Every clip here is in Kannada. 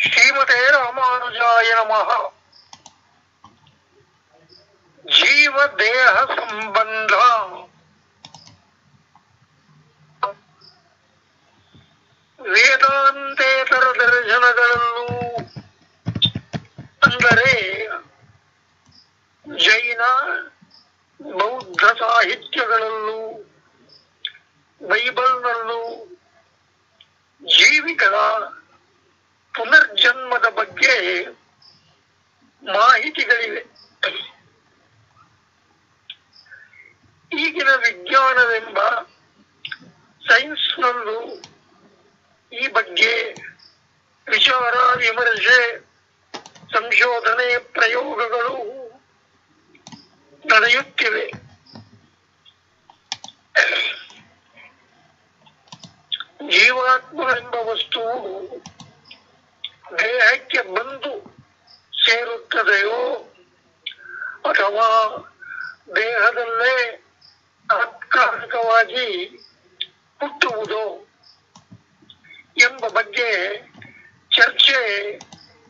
ಶ್ರೀಮತೆ ರಾಮಾನುಜಾಯ ನಮಃ ಜೀವ ದೇಹ ಸಂಬಂಧ ವೇದಾಂತೇತರ ದರ್ಶನಗಳಲ್ಲೂ ಅಂದರೆ ಜೈನ ಬೌದ್ಧ ಸಾಹಿತ್ಯಗಳಲ್ಲೂ ಬೈಬಲ್ನಲ್ಲೂ ಜೀವಿಗಳ ಪುನರ್ಜನ್ಮದ ಬಗ್ಗೆ ಮಾಹಿತಿಗಳಿವೆ. ಈಗಿನ ವಿಜ್ಞಾನವೆಂಬ ಸೈನ್ಸ್ನಲ್ಲೂ ಈ ಬಗ್ಗೆ ವಿಚಾರ, ವಿಮರ್ಶೆ, ಸಂಶೋಧನೆ ಪ್ರಯೋಗಗಳು ನಡೆಯುತ್ತಿವೆ. ಜೀವಾತ್ಮವೆಂಬ ವಸ್ತುವು ದೇಹಕ್ಕೆ ಬಂದು ಸೇರುತ್ತದೆಯೋ ಅಥವಾ ದೇಹದಲ್ಲೇ ತಾತ್ಕಾಲಿಕವಾಗಿ ಹುಟ್ಟುವುದೋ ಎಂಬ ಬಗ್ಗೆ ಚರ್ಚೆ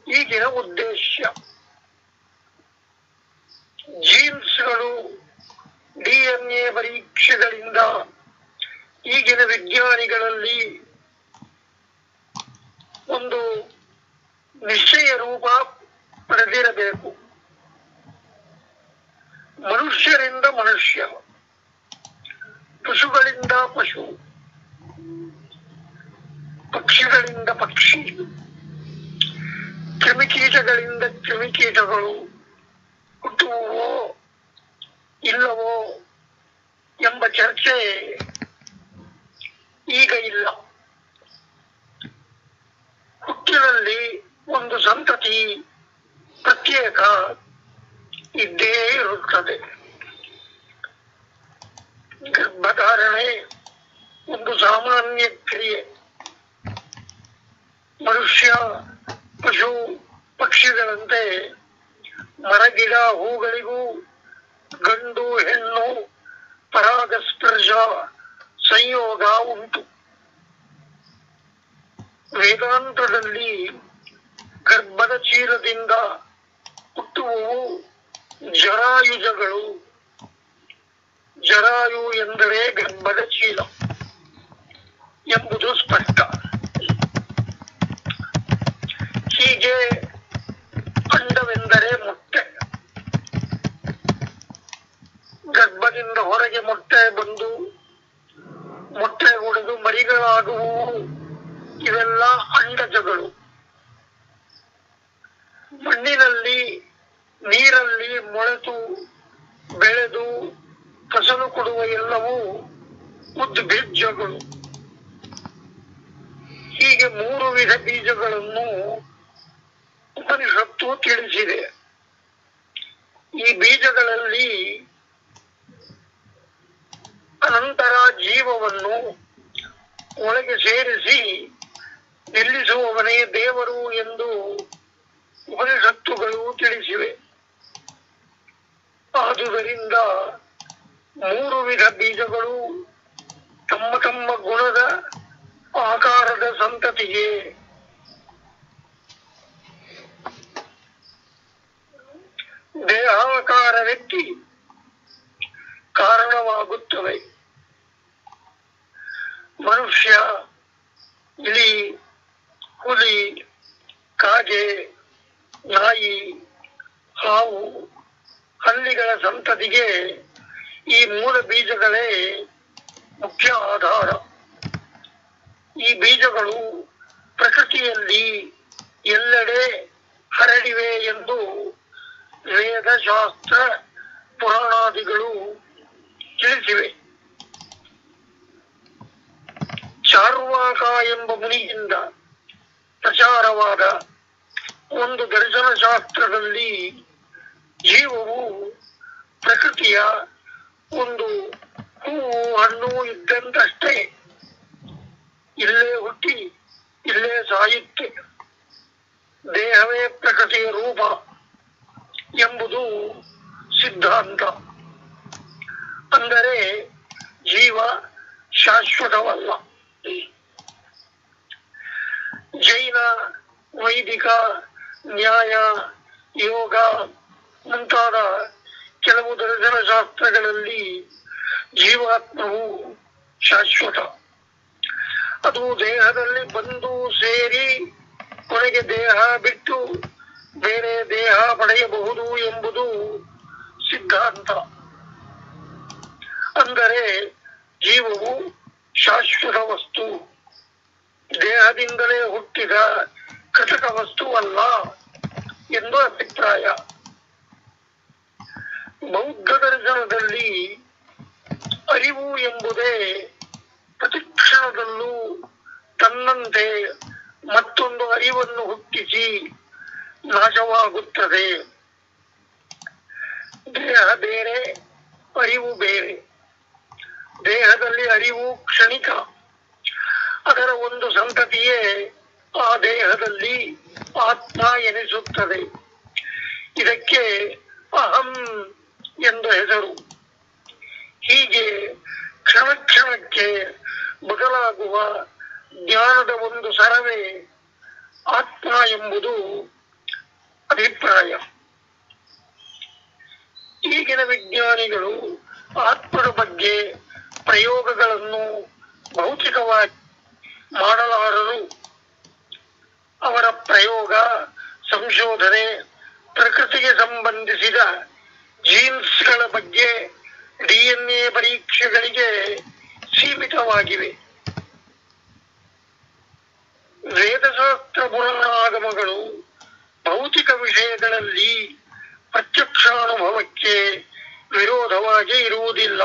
ಈಗಿನ ಉದ್ದೇಶ. ಜೀನ್ಸ್ಗಳು ಡಿಎನ್ಎ ಪರೀಕ್ಷೆಗಳಿಂದ ಈಗಿನ ವಿಜ್ಞಾನಿಗಳಲ್ಲಿ ಒಂದು ನಿಶ್ಚಯ ರೂಪ ಪಡೆದಿರಬೇಕು. ಮನುಷ್ಯರಿಂದ ಮನುಷ್ಯ, ಪಶುಗಳಿಂದ ಪಶು, ಪಕ್ಷಿಗಳಿಂದ ಪಕ್ಷಿ, ಕ್ರಿಮಿಕೀಟಗಳಿಂದ ಕ್ರಿಮಿಕೀಟಗಳು ಹುಟ್ಟುವೋ ಇಲ್ಲವೋ ಎಂಬ ಚರ್ಚೆ ಈಗ ಇಲ್ಲ. ಮನುಷ್ಯ ಪಶು ಪಕ್ಷಿಗಳಂತೆ ಮರಗಿಡ ಹೂಗಳಿಗೂ ಗಂಡು, ಹೆಣ್ಣು ಪರಾಗಸ್ಪರ್ಶ ಸಂಯೋಗ ಉಂಟು. ವೇದಾಂತದಲ್ಲಿ ಗರ್ಭದ ಚೀಲದಿಂದ ಹುಟ್ಟುವವು ಜರಾಯುಜಗಳು. ಜರಾಯು ಎಂದರೆ ಗರ್ಭದ ಚೀಲ ಎಂಬುದು ಸ್ಪಷ್ಟ ಹೀಗೆ ಅಂಡವೆಂದರೆ ಮೊಟ್ಟೆ. ಗರ್ಭದಿಂದ ಹೊರಗೆ ಮೊಟ್ಟೆ ಬಂದು ಮೊಟ್ಟೆ ಹೊಡೆದು ಮರಿಗಳಾಗುವು. ಇವೆಲ್ಲ ಅಂಡಜಗಳು. ಮಣ್ಣಿನಲ್ಲಿ ನೀರಲ್ಲಿ ಮೊಳೆತು ಬೆಳೆದು ಫಸಲು ಕೊಡುವ ಎಲ್ಲವೂ ಉದ್ಬೀಜಗಳು ಹೀಗೆ ಮೂರು ವಿಧ ಬೀಜಗಳನ್ನು ಉಪನಿಷತ್ತು ತಿಳಿಸಿದೆ ಈ ಬೀಜಗಳಲ್ಲಿ ಅನಂತರ ಜೀವವನ್ನು ಒಳಗೆ ಸೇರಿಸಿ ನಿಲ್ಲಿಸುವವನೇ ದೇವರು ಎಂದು ಉಪನಿಷತ್ತುಗಳು ತಿಳಿಸಿವೆ. ಆದುದರಿಂದ ಮೂರು ವಿಧ ಬೀಜಗಳು ತಮ್ಮ ತಮ್ಮ ಗುಣದ ಆಕಾರದ ಸಂತತಿಗೆ ವ್ಯಕ್ತಿ ಕಾರಣವಾಗುತ್ತವೆ. ಮನುಷ್ಯ ಇಲಿ ಹುಲಿ, ಕಾಗೆ, ನಾಯಿ, ಹಾವು, ಹಲ್ಲಿಗಳ ಸಂತತಿಗೆ ಈ ಮೂಲ ಬೀಜಗಳೇ ಮುಖ್ಯ ಆಧಾರ. ಈ ಬೀಜಗಳು ಪ್ರಕೃತಿಯಲ್ಲಿ ಎಲ್ಲೆಡೆ ಹರಡಿವೆ ಎಂದು ವೇದಶಾಸ್ತ್ರ ಪುರಾಣಾದಿಗಳು ತಿಳಿಸಿವೆ. ಚಾರ್ವಾಕ ಎಂಬ ಮುನಿಯಿಂದ ಪ್ರಚಾರವಾದ ಒಂದು ದರ್ಶನ ಶಾಸ್ತ್ರದಲ್ಲಿ ಜೀವವು ಪ್ರಕೃತಿಯ ಒಂದು ಹೂವು, ಹಣ್ಣು ಇದ್ದಂತಷ್ಟೇ ಇಲ್ಲೇ ಹುಟ್ಟಿ, ಇಲ್ಲೇ ಸಾಯುತ್ತೆ. ದೇಹವೇ ಪ್ರಕೃತಿಯ ರೂಪ. ಎಂಬುದು ಸಿದ್ಧಾಂತ. ಅಂದರೆ ಜೀವ ಶಾಶ್ವತವಲ್ಲ. ಜೈನ ವೈದಿಕ ನ್ಯಾಯ ಯೋಗ ಮುಂತಾದ ಕೆಲವು ದರ್ಶನ ಶಾಸ್ತ್ರಗಳಲ್ಲಿ ಜೀವಾತ್ಮವು ಶಾಶ್ವತ. ಅದು ದೇಹದಲ್ಲಿ ಬಂದು ಸೇರಿ ಕೊನೆಗೆ ದೇಹ ಬಿಟ್ಟು ಬೇರೆ ದೇಹ ಪಡೆಯಬಹುದು ಎಂಬುದು ಸಿದ್ಧಾಂತ. ಅಂದರೆ ಜೀವವು ಶಾಶ್ವತ ವಸ್ತು. ದೇಹದಿಂದಲೇ ಹುಟ್ಟಿದ ಕೃತಕ ವಸ್ತು ಅಲ್ಲ ಎಂದು ಅಭಿಪ್ರಾಯ. ಬೌದ್ಧ ದರ್ಶನದಲ್ಲಿ ಅರಿವು ಎಂಬುದೇ ಪ್ರತಿಕ್ಷಣದಲ್ಲೂ ತನ್ನಂತೆ ಮತ್ತೊಂದು ಅರಿವನ್ನು ಹುಟ್ಟಿಸಿ ನಾಶವಾಗುತ್ತದೆ. ದೇಹ ಬೇರೆ, ಅರಿವು ಬೇರೆ. ದೇಹದಲ್ಲಿ ಅರಿವು ಕ್ಷಣಿಕ. ಅದರ ಒಂದು ಸಂತತಿಯೇ ಆ ದೇಹದಲ್ಲಿ ಆತ್ಮ ಎನಿಸುತ್ತದೆ. ಇದಕ್ಕೆ ಅಹಂ ಎಂದು ಹೆಸರು. ಹೀಗೆ ಕ್ಷಣ ಕ್ಷಣಕ್ಕೆ ಬದಲಾಗುವ ಜ್ಞಾನದ ಒಂದು ಸರವೇ ಆತ್ಮ ಎಂಬುದು ಅಭಿಪ್ರಾಯ. ಈಗಿನ ವಿಜ್ಞಾನಿಗಳು ಆತ್ಮದ ಬಗ್ಗೆ ಪ್ರಯೋಗಗಳನ್ನು ಭೌತಿಕವಾಗಿ ಮಾಡಲಾರರು. ಅವರ ಪ್ರಯೋಗ, ಸಂಶೋಧನೆ, ಪ್ರಕೃತಿಗೆ ಸಂಬಂಧಿಸಿದ ಜೀನ್ಸ್ಗಳ ಬಗ್ಗೆ ಡಿಎನ್ಎ ಪರೀಕ್ಷೆಗಳಿಗೆ ಸೀಮಿತವಾಗಿವೆ. ವೇದಶಾಸ್ತ್ರ ಪುರಾಣಾಗಮಗಳು ಭೌತಿಕ ವಿಷಯಗಳಲ್ಲಿ ಪ್ರತ್ಯಕ್ಷಾನುಭವಕ್ಕೆ ವಿರೋಧವಾಗಿ ಇರುವುದಿಲ್ಲ.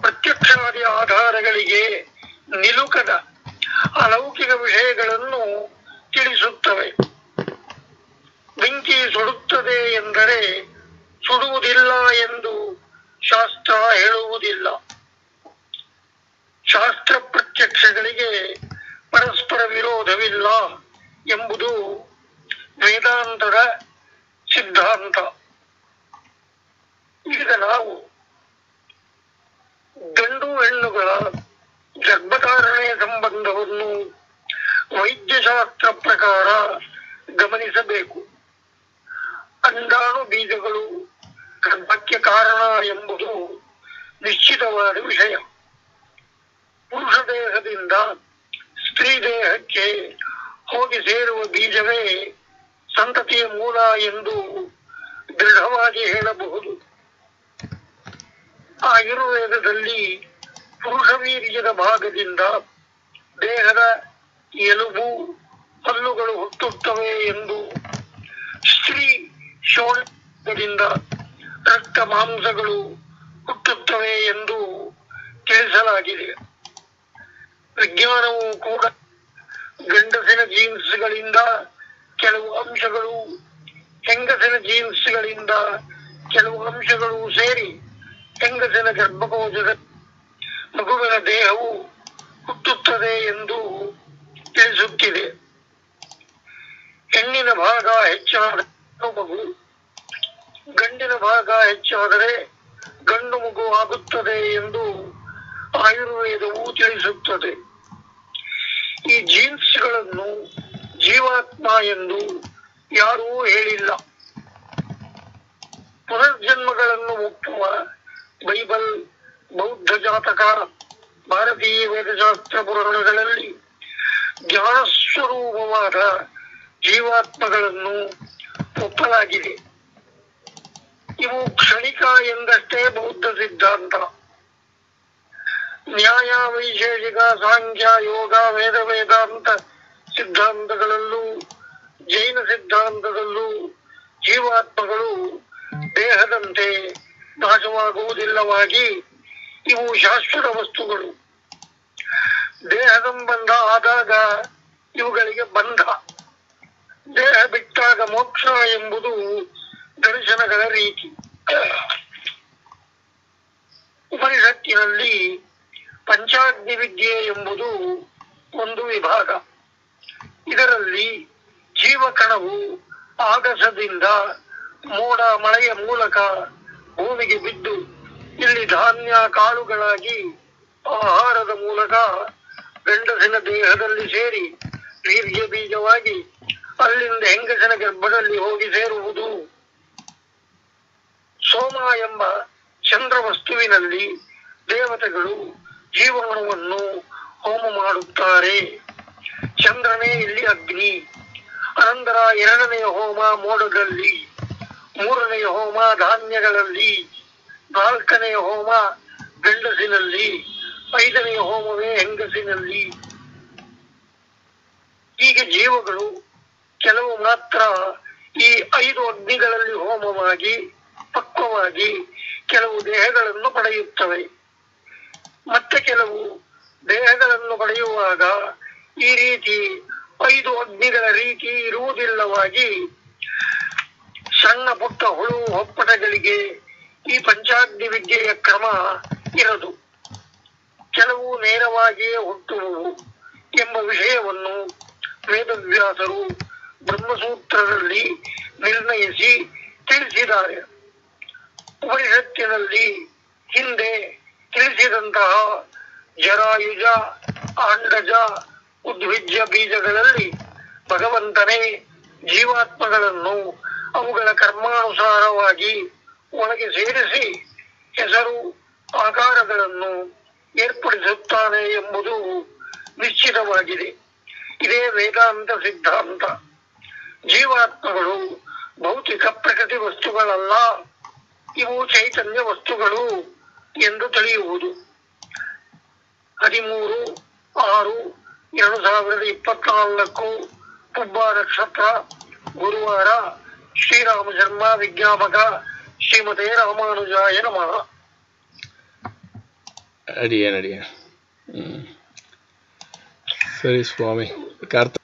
ಪ್ರತ್ಯಕ್ಷಾದಿ ಆಧಾರಗಳಿಗೆ ನಿಲುಕದ ಅಲೌಕಿಕ ವಿಷಯಗಳನ್ನು ತಿಳಿಸುತ್ತವೆ. ಬೆಂಕಿ ಸುಡುತ್ತದೆ ಎಂದರೆ ಸುಡುವುದಿಲ್ಲ ಎಂದು ಶಾಸ್ತ್ರ ಹೇಳುವುದಿಲ್ಲ. ಶಾಸ್ತ್ರ ಪ್ರತ್ಯಕ್ಷಗಳಿಗೆ ಪರಸ್ಪರ ವಿರೋಧವಿಲ್ಲ. ಎಂಬುದು ವೇದಾಂತದ ಸಿದ್ಧಾಂತ. ಈಗ ನಾವು ಗಂಡು ಹೆಣ್ಣುಗಳ ಗರ್ಭಧಾರಣೆಯ ಸಂಬಂಧವನ್ನು ವೈದ್ಯಶಾಸ್ತ್ರ ಪ್ರಕಾರ ಗಮನಿಸಬೇಕು. ಅಂಡಾಣು ಬೀಜಗಳು ಗರ್ಭಕ್ಕೆ ಕಾರಣ ಎಂಬುದು ನಿಶ್ಚಿತವಾದ ವಿಷಯ. ಪುರುಷ ದೇಹದಿಂದ ಸ್ತ್ರೀ ದೇಹಕ್ಕೆ ಹೋಗಿ ಸೇರುವ ಬೀಜವೇ ಸಂತತಿಯ ಮೂಲ ಎಂದು ದೃಢವಾಗಿ ಹೇಳಬಹುದು. ಆಯುರ್ವೇದದಲ್ಲಿ ಪುರುಷವೀರ್ಯದ ಭಾಗದಿಂದ ದೇಹದ ಎಲುಬು ಹಲ್ಲುಗಳು ಹುಟ್ಟುತ್ತವೆ ಎಂದು ಸ್ತ್ರೀ ಶೋಣದಿಂದ ರಕ್ತ ಮಾಂಸಗಳು ಹುಟ್ಟುತ್ತವೆ ಎಂದು ತಿಳಿಸಲಾಗಿದೆ. ವಿಜ್ಞಾನವು ಕೂಡ ಗಂಡಸಿನ ಜೀನ್ಸ್ಗಳಿಂದ ಕೆಲವು ಅಂಶಗಳು, ಹೆಂಗಸಿನ ಜೀನ್ಸ್ಗಳಿಂದ ಕೆಲವು ಅಂಶಗಳು ಸೇರಿ ಹೆಂಗಸಿನ ಗರ್ಭಕೋಶದ ಮಗುವಿನ ದೇಹವು ಹುಟ್ಟುತ್ತದೆ ಎಂದು ತಿಳಿಸುತ್ತಿದೆ. ಹೆಣ್ಣಿನ ಭಾಗ ಹೆಚ್ಚಾದ ಮಗು, ಗಂಡಿನ ಭಾಗ ಹೆಚ್ಚಾದರೆ ಗಂಡು ಮಗು ಆಗುತ್ತದೆ ಎಂದು ಆಯುರ್ವೇದವು ತಿಳಿಸುತ್ತದೆ. ಈ ಜೀನ್ಸ್ಗಳನ್ನು ಜೀವಾತ್ಮ ಎಂದು ಯಾರೂ ಹೇಳಿಲ್ಲ. ಪುನರ್ಜನ್ಮಗಳನ್ನು ಒಪ್ಪುವ ಬೈಬಲ್ ಬೌದ್ಧ ಜಾತಕ, ಭಾರತೀಯ ವೇದಶಾಸ್ತ್ರ ಪುರಾಣಗಳಲ್ಲಿ ಜ್ಞಾನಸ್ವರೂಪವಾದ ಜೀವಾತ್ಮಗಳನ್ನು ಒಪ್ಪಲಾಗಿದೆ. ಇವು ಕ್ಷಣಿಕ ಎಂದಷ್ಟೇ ಬೌದ್ಧ ಸಿದ್ಧಾಂತ. ನ್ಯಾಯ ವೈಶೇಷಿಕ ಸಾಂಖ್ಯ ಯೋಗ, ವೇದ, ವೇದಾಂತ ಸಿದ್ಧಾಂತಗಳಲ್ಲೂ, ಜೈನ ಸಿದ್ಧಾಂತದಲ್ಲೂ ಜೀವಾತ್ಮಗಳು ದೇಹದಂತೆ ನಾಶವಾಗುವುದಿಲ್ಲವಾಗಿ ಇವು ಶಾಶ್ವತ ವಸ್ತುಗಳು. ದೇಹ ಸಂಬಂಧ ಆದಾಗ ಇವುಗಳಿಗೆ ಬಂಧ. ದೇಹ ಬಿಟ್ಟಾಗ ಮೋಕ್ಷ ಎಂಬುದು ದರ್ಶನಗಳ ರೀತಿ. ಉಪನಿಷತ್ತಿನಲ್ಲಿ ಪಂಚಾಗ್ನಿ ವಿದ್ಯೆ ಎಂಬುದು ಒಂದು ವಿಭಾಗ. ಇದರಲ್ಲಿ ಜೀವಕಣವು ಆಗಸದಿಂದ ಮೋಡ ಮಳೆಯ ಮೂಲಕ ಭೂಮಿಗೆ ಬಿದ್ದು ಇಲ್ಲಿ ಧಾನ್ಯ ಕಾಳುಗಳಾಗಿ ಆಹಾರದ ಮೂಲಕ ಗಂಡಸಿನ ದೇಹದಲ್ಲಿ ಸೇರಿ ವೀರ್ಯ ಬೀಜವಾಗಿ ಅಲ್ಲಿಂದ ಹೆಂಗಸಿನ ಗರ್ಭದಲ್ಲಿ ಹೋಗಿ ಸೇರುವುದು. ಸೋಮ ಎಂಬ ಚಂದ್ರ ವಸ್ತುವಿನಲ್ಲಿ ದೇವತೆಗಳು ಜೀವಾಣುವನ್ನು ಹೋಮ ಮಾಡುತ್ತಾರೆ. ಚಂದ್ರನೇ ಇಲ್ಲಿ ಅಗ್ನಿ. ಅನಂತರ ಎರಡನೆಯ ಹೋಮ ಮೋಡದಲ್ಲಿ ಮೂರನೆಯ ಹೋಮ ಧಾನ್ಯಗಳಲ್ಲಿ ನಾಲ್ಕನೆಯ ಹೋಮ ಗಂಡಸಿನಲ್ಲಿ ಐದನೆಯ ಹೋಮವೇ ಹೆಂಗಸಿನಲ್ಲಿ. ಹೀಗೆ ಜೀವಗಳು ಕೆಲವು ಮಾತ್ರ ಈ ಐದು ಅಗ್ನಿಗಳಲ್ಲಿ ಹೋಮವಾಗಿ, ಪಕ್ವವಾಗಿ ಕೆಲವು ದೇಹಗಳನ್ನು ಪಡೆಯುತ್ತವೆ. ಮತ್ತೆ ಕೆಲವು ದೇಹಗಳನ್ನು ಪಡೆಯುವಾಗ ಈ ರೀತಿ ಐದು ಅಗ್ನಿಗಳ ರೀತಿ ಇರುವುದಿಲ್ಲವಾಗಿ ಸಣ್ಣ ಪುಟ್ಟ ಹುಳು ಹೊಪ್ಪಟಗಳಿಗೆ ಈ ಪಂಚಾಗ್ನಿ ವಿದ್ಯೆಯ ಕ್ರಮ ಇರದು. ಕೆಲವು ನೇರವಾಗಿಯೇ ಹುಟ್ಟುವು ಎಂಬ ವಿಷಯವನ್ನು ವೇದವ್ಯಾಸರು ಬ್ರಹ್ಮಸೂತ್ರದಲ್ಲಿ ನಿರ್ಣಯಿಸಿ ತಿಳಿಸಿದ್ದಾರೆ. ಉಪನಿಷತ್ತಿನಲ್ಲಿ ಹಿಂದೆ ತಿಳಿಸಿದಂತಹ ಜರಾಯುಜ, ಅಂಡಜ, ಉದ್ವಿಜ್ಯ ಬೀಜಗಳಲ್ಲಿ ಭಗವಂತನೇ ಜೀವಾತ್ಮಗಳನ್ನು ಅವುಗಳ ಕರ್ಮಾನುಸಾರವಾಗಿ ಒಳಗೆ ಸೇರಿಸಿ ಹೆಸರು, ಆಕಾರಗಳನ್ನು ಏರ್ಪಡಿಸುತ್ತಾನೆ ಎಂಬುದು ನಿಶ್ಚಿತವಾಗಿದೆ. ಇದೇ ವೇದಾಂತ ಸಿದ್ಧಾಂತ. ಜೀವಾತ್ಮಗಳು ಭೌತಿಕ ಪ್ರಕೃತಿ ವಸ್ತುಗಳಲ್ಲ, ಇವು ಚೈತನ್ಯ ವಸ್ತುಗಳು. ಎಂದು ತಿಳಿಯುವುದು ಹದಿಮೂರು, ಆರು, ಎರಡು ಸಾವಿರದ ಇಪ್ಪತ್ನಾಲ್ಕು, ಪುಬ್ಬ ನಕ್ಷತ್ರ, ಗುರುವಾರ ಶ್ರೀರಾಮ ಶರ್ಮ ವಿಜ್ಞಾಪಕ ಶ್ರೀಮತೆ ರಾಮಾನುಜಾಯ ನಮಃ. ಅಡಿಯ ಸರಿ ಸ್ವಾಮಿ, ಕಾರ್ತ